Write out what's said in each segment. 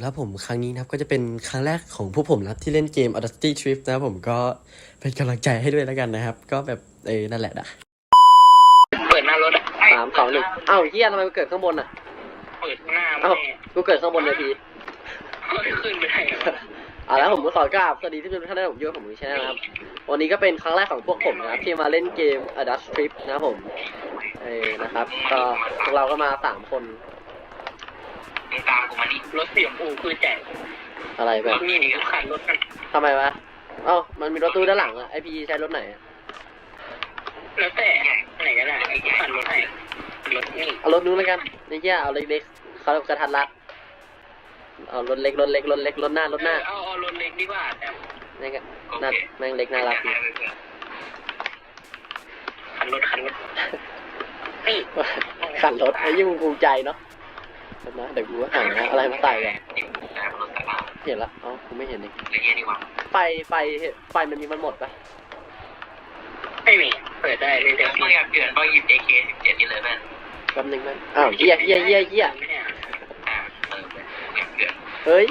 แล้วผมครั้งนี้นะครับก็จะเป็นครั้งแรกของพวกผมนะครับที่เล่นเกม Audacity Trip นะครับผมก็เป็นกำลังใจให้ด้วยแล้วกันนะครับ ก็แบบเออนั่นแหละนะเปิดหน้ารถอะสามสองหนึ่งอ้าวเฮียทำไมกูเกิดข้างบนอะ เปิดหน้าอ้าวแม่กูเกิดข้างบนเลยพีเฮ้ยขึ้นไปได้เหรอเอาแล้วผมก็ขอกราบสวัสดีที่ทุกท่านได้ผมอยู่กับผมในช่องนะครับ วันนี้ก็เป็นครั้งแรกของพวกผมนะครับที่มาเล่นเกม Adust Trip นะครับผมเออนะครับ ก็พวกเราก็มาสามคน มึงตามกูมานี่รถเสียงอูคือแจกอะไรแบรบถนี่ก็ขันรถกัน ทำไมวะเอ้ามันมีรถตู้ด้านหลังอะไอพีใช้รถไหนอะแล้วแต่ไหนก็ได้ขันรถไหนรถนี่เอารถนู้นแล้วกันนี่เฮียเอาเล็กๆเขากระทัดรัดเอารถเล็กรถเล็กรถเล็กรถหน้ารถหน้าเอาเอารถเล็กดีกว่าแต่นี่ก็น่าแม่งเล็กน่ารักดี ขันรถขันรถนี่ขันรถไอ้ยิ่งภูมิใจเนาะ เดี๋ยวนะเดี๋ยวกูหาอะไรมาใส่ก่อนเห็นละเอ้ากูไม่เห็นเองไฟไฟไฟมันมีมันหมดปะไม่มี เปิดได้เลยเดี๋ยวมึงอยากเปลี่ยนก็หยิบ AK17 นี่เลยแม่นแป๊บนึงแม่งอ้าวเหี้ยเหี้ยเหี้ยเหี้ยอ่าเติมเลยมึงอยากเปลี่ยนเฮ้ย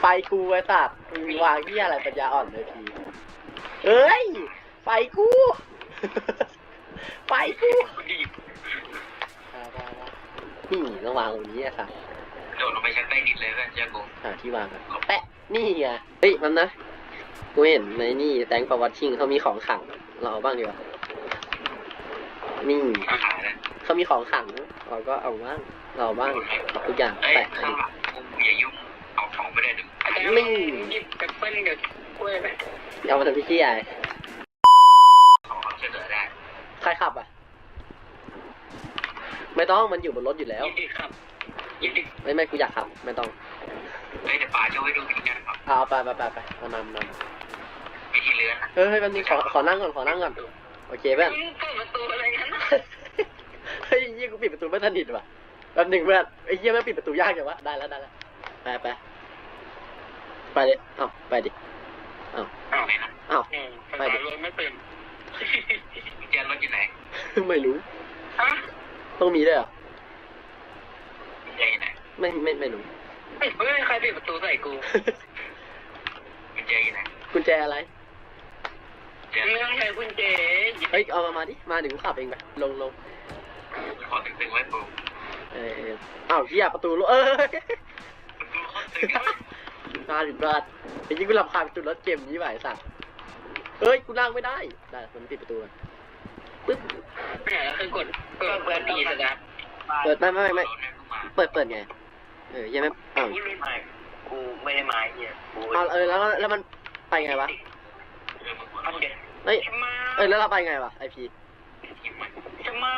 ไฟกูไอ้สัตว์มึงวางเหี้ยอะไรปัญญาอ่อนเลยทีเฮ้ย ไฟกู ไฟกูเอาเอาเอา นี่ต้องวางตรงนี้อะค่ะโดดลงไปชั้นใต้ดินเลยแม่นเจ้ากูหาที่วางกันแปะนี่ไงเฮ้ยมันนะกูเห็นในนี่แตงประวัติชิงเขามีของขลังเราเอาบ้างดีกว่านี่มาขายเลยเขามีของขลังเราก็เอาบ้างเราเอาบ้างทุกอย่างเอ้ยแปะข้างหลังกูอย่ายุ่งเอาของไม่ได้ดึงนี่หยิบแอปเปิ้ลเดี๋ยวกล้วยไปเอามาทำพี่ขี้ใหญ่ของความช่วยเหลือได้ใครขับอะ ไม่ต้องมันอยู่บนรถอยู่แล้วหยิบดิครับหยิบดิไม่ไม่กูอยากขับไม่ต้องเฮ้ยเดี๋ยวป่าช่วยดูวิธีการขับเอาไปไปไปไปเอานำนวิธีเลื้อนนะำเฮ้ยเฮ้ยแป๊บนึงขอขอนั่งก่อนขอนั่งก่อนโอเคเพื่อน มึงเปิดประตูอะไรงั้นนะเฮ้ยเยี่ยกูปิดประตูไม่สนิทว่ะแป๊บนึงเพื่อนไอ้เยี่ยไม่งปิดประตูยากจังวะได้แล้วได้แล้วไปไปไปดิเอ้าไปดิอ้าวไหนนะเอ้า อืมสตาร์ทรถไม่เป็น กุญแจรถอยู่ไหน ไม่รู้ ฮะ ต้องมีด้วยเหรอกุญแจอยู่ไหนไม่ไม่ไม่รู้เฮ้ยใครปิดประตูใส่กูกุญแจอยู่ไหนกุญแจอะไรเดี๋ยวเรื่องอะไรกุญแจหยิบเฮ้ยเอามามาดิ มาถึงกูขับเองไป ลงลงขอตึงๆไว้ปูเออเอออ้าวเหี้ยประตูลงเอ้ยดูข้อตึงพลาดผิดพลาดไอ้ยิ่งกูรำคาญประตูรถเกมนี้ไปสัตว์เฮ้ยกูนั่งไม่ได้ ได้มันปิดประตูก่อน ปึ๊บเนี่ยคือกดเปิดเปิดตีสครับเปิดไม่ไม่ไม่เปิดเปิดไงเออยังไม่เออกูไม่ได้มาเนี่ยกูเออแล้วแล้วมันไปไงวะเฮ้ยเออแล้วเราไปไงวะไอพีจะมา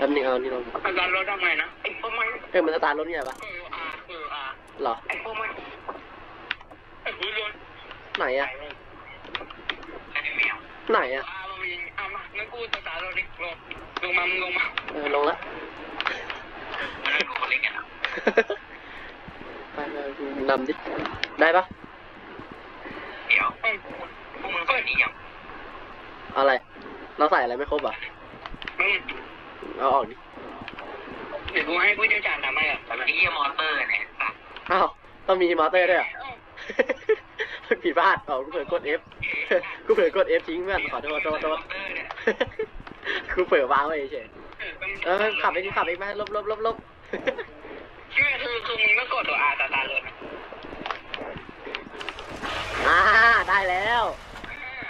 ทำนี่เอานี่ลงอาจารย์รถทำไงนะไอ้พวกมันเออมันจะตารรถเนี่ยปะหรอไอ้พวกมันไอ้พวกรถไหนอะ ไหนอะอามาวินเอามางั้นกูสตาร์ทรถดิลงลงมามึงลงมาเออลงละไม่ได้ดูเขาเล่นกันอะไปไปนำดิ ได้ปะเดี๋ยวเอ้ยพวกมึงใส่นี่ยังอะไร เราใส่อะไรไม่ครบอะมึงเอาออกดิ เดี๋ยวกูให้ผู้เชี่ยวชาญทำให้อะไอ้เหี้ยมอเตอร์เนี่ยสัตว์อ้าว ต้องมีมอเตอร์ด้วยเหรอ ผิดพลาดอ๋อกูเผลอกด F กูเผลอกด F ทิ้งเพื่อนขอโทษโทษโทมษอเตอร์เนี่ยกูเผลอวางไว้เฉยเออขับไปดิขับไปไหมลบลบลบลบชื่อคือคือมึงต้องกดตัวอาสตาร์ทรถอ่าได้แล้ว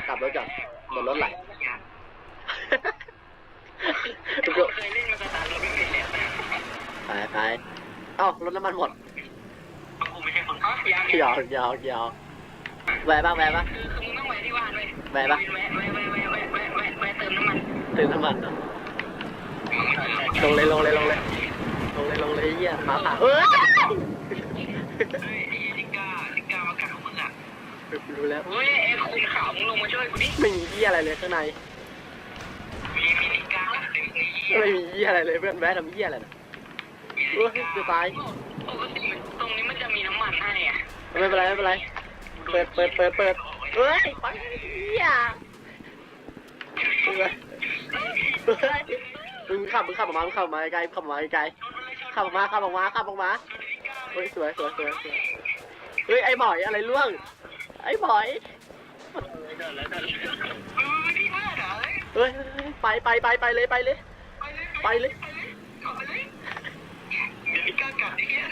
กลับรถก่อนบนรถไหลกูเคยเล่นมาสตาร์ทรถไม่เป็นเลยไปไปเอ้ารถน้ำมันหมดกูไม่ใช่คนอ๋อยังหยอกหยอกหยอก แวะบ้างแวะบ้างคือคือมึงต้องแวะที่บ้านเลยแวะปะแวะแวะแวะแวะแวะแวะแวะแวะเติมน้ำมันตื่นน้ำมันเนอะลงเลยลงเลยลงเลยลงเลยลงเลยไอ้เหี้ยมาผ่าเอ้ยเฮ้ยไอ้ลิก้าลิก้ามากัดของมึงอะรู้แล้วเฮ้ยไอ้คุณขาวมึงลงมาช่วยกูดิไม่มีเหี้ยอะไรเลยข้างในมีมีลิก้ากัดหนึ่งไอ้เหี้ยไม่มีเหี้ยอะไรเลยเพื่อนแวะทำเหี้ยอะไรนะเฮ้ยจะตายปกติมันตรงนี้มันจะมีน้ำมันให้อะไม่เป็นไรไม่เป็นไร เปิดเปิดเปิดเปิดเฮ้ยไปเหี้ยเฮ้ยเฮ้ยมึงขับมึงขับออกมามึงขับออกมาไกลขับออกมาไกลขับออกมาขับออกมาขับออกมาเฮ้ยสวยสวยสวยสวยเฮ้ยไอ้หมอยอะไรล่วง ไอ้หมอยเฮ้ยไปไปไปไปเลยไปเลย ไปเลยไปเลยกลับไปเลยเดี๋ยวไอ้กล้ากลับไอ้เหี้ย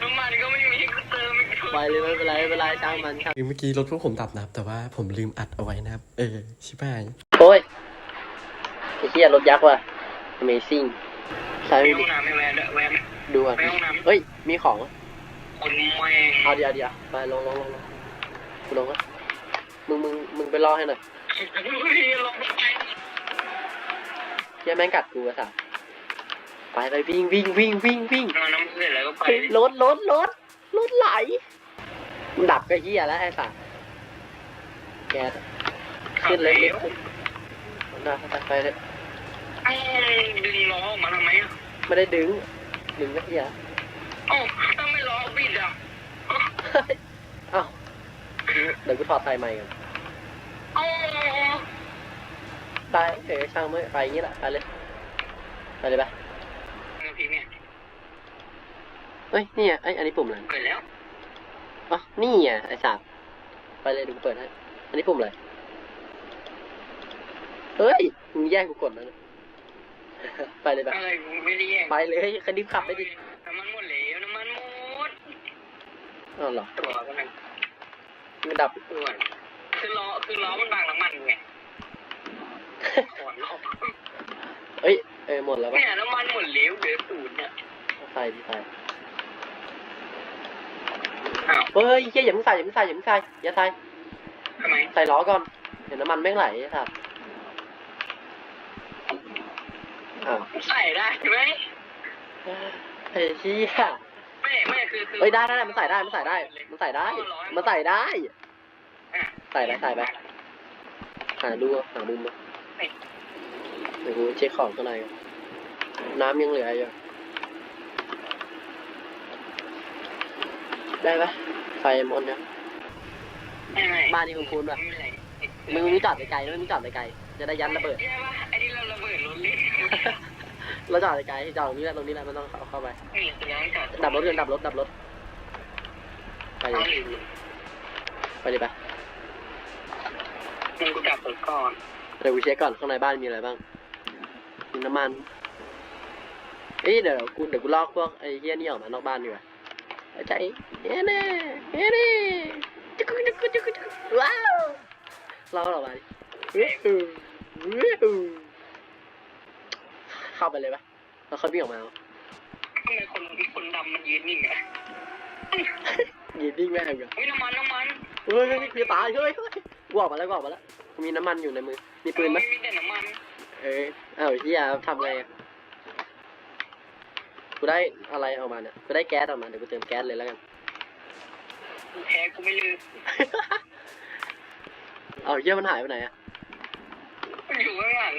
น้ำมันก็ไม่มีกูเติมไม่ ไปเลยไม่เป็นไรไม่เป็นไรช่างมันช่างคือเมื่อกี้รถพวกผมดับนะครับ แต่ว่าผมลืมอัดเอาไว้นะครับ เออ ชิบหายโอ้ยไอ้เหี้ยรถยักษ์ว่ะ Amazing ใช่ไปไม่ห้องน้ำไม่แวะด้วยแวะไหมดูอะไปห้องน้ำ เฮ้ย มีของคนแม่งเอาเดี๋ยวเดี๋ยวไปลงลงลงลงกูลงอะมึงมึงมึงไปรอให้หน่อยพี่ลงไปเหี้ยแม่งกัดกูอะสัสไปไปวิ่งวิ่งวิ่งวิ่งวิ่งนอนน้ำเสร็จแล้วก็ไปเฮ้ยรถรถรถ รถไหล มันดับก็เหี้ยแล้วไอ้สัสแกขึ้นเลยขึ้นนะไปไปเลยเอ้าดึงล้อออกมาทำไมอะไม่ได้ดึง ดึงก็เหี้ยเอ้าถ้าไม่ล้อบิดอะเฮ้ยเอ้าเดี๋ยวกูถอดไฟใหม่กันเอ้าไปเอ๋ช่างไม่ไปอย่างงี้แหละไปเลยไปเลยไป เงินพี่เนี่ย เฮ้ยนี่ไงไอ้ยอันนี้ปุ่มอะไรเกิดแล้วอ๋อนี่ไงไอ้สัสไปเลยดูกูเปิดให้อันนี้ปุ่มอะไรเฮ้ยมึงแย่งกูกดแล้วนะไปเลยไปอะไรกูไม่ได้แย่งไปเลยคันนี้ขับไปดิน้ำมันหมดแล้วน้ำมันหมดอ้าวเหรอตัวก็นั่นมันดับตัวคือล้อคือล้อมันบางน้ำมันไงขอนล้อเอ้ยเออหมดแล้วปะเนี่ยน้ำมันหมดแล้วเหลือศูนย์เนี่ยใส่ดิใส่อ้าว เฮ้ยเฮียอย่าเพิ่งใส่อย่าเพิ่งใส่อย่าเพิ่งใส่อย่าใส่ทำไมใส่ล้อก่อนเห็นน้ำมันแม่งไหลไอ้สัสอ้าวใส่ได้ไหมไอ้เหี้ยไม่ไม่คือคือเฮ้ยได้ได้ได้มันใส่ได้มันใส่ได้ มันใส่ได้ มันใส่ได้ อะใส่ไปใส่ไปหาดูหามุมมาเดี๋ยวกูเช็คของข้างในก่อนน้ำยังเหลืออยู่ ได้ปะไฟหมดเนี่ยไม่ไม่บ้านนี้คุณคุณปะไม่เป็นไรมึงมึงจอดไกลๆมึงจอดไกลๆจะได้ยันระเบิดใช่ปะไอ้นี่เราระเบิดรถเลยเราจอดไกลๆจอดตรงนี้แหละตรงนี้แหละมันต้องเข้าเข้าไปนี่แสดงจอดดับรถกันดับรถดับรถไปเอาดิหรือไปดิไปมึงกูดับรถก่อนเดี๋ยวกูเช็คก่อนข้างในบ้านมีอะไรบ้างมีน้ำมันเอ้ยเดี๋ยวกูเดี๋ยวกูลอกพวกไอ้เฮี้ยนี่ออกมานอกบ้านดีกว่า เอาใจเฮ้เน่เฮ้เน่จุกจุกจุกจุกว้าวลอกออกมาดิเฮ้ยอือเฮ้ยอือเข้าไปเลยปะแล้วค่อยวิ่งออกมาเอาทำไมคนคนดำมันยืนนิ่งอะยืนนิ่งแม่งเหรอเฮ้ยน้ำมันน้ำมันเฮ้ยเฮ้ยคือตายเฮ้ยเฮ้ยกูออกมาแล้วกูออกมาแล้ว มีน้ำมันอยู่ในมือ มีปืนไหมมีแต่น้ำมัน เอ้าวไอ้เฮียทำไงอะ กูได้อะไรออกมาเนี่ย กูได้แก๊สออกมา เดี๋ยวกูเติมแก๊สเลยแล้วกัน กูแพ้กูไม่ลืมเอาเฮียมันหายไปไหนอะอยู่ข้างหลัง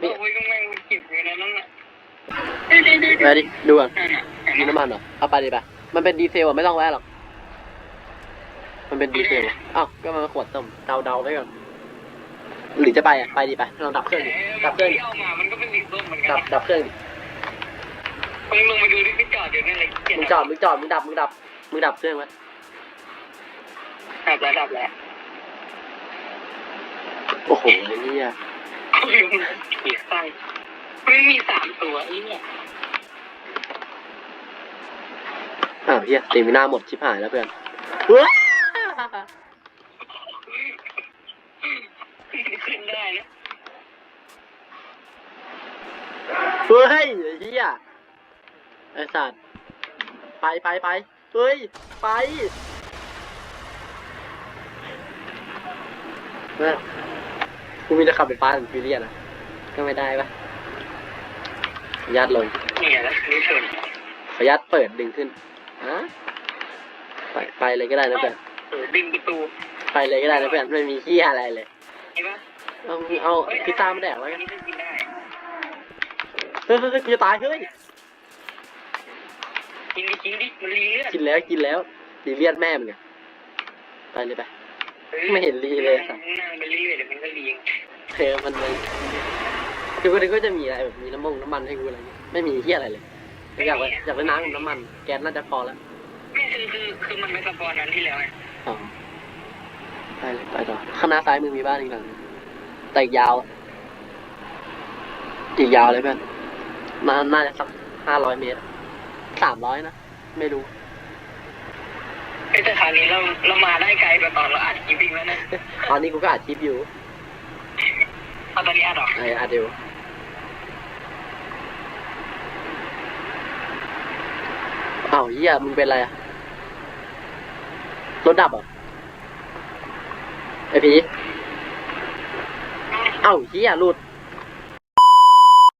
โอ้ยก็แม่งเก็บไว้ในนั้นน่ะไปดิดูก่อนนั่นน่ะมีน้ำมันเหรอ เอาไปดิไป มันเป็นดีเซลอะไม่ต้องแวะหรอก มันเป็นดีเซลอะอ้าว ก็มาขวดต้มเดาเดาๆไว้ก่อน หรือจะไปอะไปดิไปลองดับเครื่องดิดับเครื่องดิเอามามันก็เป็นสีส้มเหมือนกัดับดับเครื่องดิ มึงลงมาดูที่พี่จอดอยู่นั่นเลยมึงจอดมึงจอดมึงดับมึงดับมึงดับเครื่องไว้ดับแล้วดับแล้วโอ้โหเฮียเขาอยู่เสียตังค์ไม่มีสามตัวไอ้เนี่ยอ้าวเฮียสเตมิน่าหมดชิบหายแล้วเพื่อนว้าขึ้นได้นะเฮ้ยไอ้เฮีย ไอ้สัตว์ ไปไปไปเฮ้ย ไปเฮ้ยกูมีแต่ขับไฟฟ้าถึงฟิเลียนะก็ไม่ได้ปะขออนุญาตลงเนี่ยแล้วคือชนขออนุญาตเปิดดึงขึ้นฮะไปไปเลยก็ได้นะเพื่อนเออดึงประตูไปเลยก็ได้นะเพื่อนไม่มีขี้ยอะไรเลยเห็นปะเอาเอาพิซซ่ามาแดกแล้วอักันนนี้ก็กินได้เฮ้ยเฮ้ยเฮ้ยกูจะตายเฮ้ย กินดิกินดิมันรีเลือดกินแล้วกินแล้วดีเลียดแม่มึงอะไปเลยไป ไม่เห็นรีเลยอะ นั่งไปเรื่อยๆเดี๋ยวมันก็รีเองเธอมันเลยคือวันนี้ก็จะมีอะไรแบบมีน้ำมงน้ำมันให้กูอะไรเงี้ยไม่มีเฮียอะไรเลยอยากไปอยากไปน้ำกับน้ำมัน แก๊สน่าจะพอแล้วไม่คือคือคือมันเป็นสปอนนั้นที่แล้วไงอ๋อไปเลยไปต่อข้างหน้าซ้ายมือมีบ้านอีกหลังนึงแต่อีกยาว อีกยาวเลยเพื่อนน่าน่าจะสักห้าร้อยเมตร สามร้อยนะ ไม่รู้ไอ้แต่คราวนี้เราเรามาได้ไกลกว่าตอนเราอัดคลิปอีกแล้วนะตอนนี้กูก็อัดคลิปอยู่เอาตอนนี้อัดเหรอไออัดอยู่อ้าวเฮียมึงเป็นอะไรอะรถดับเหรอไอพีเอ้าเฮียหลุด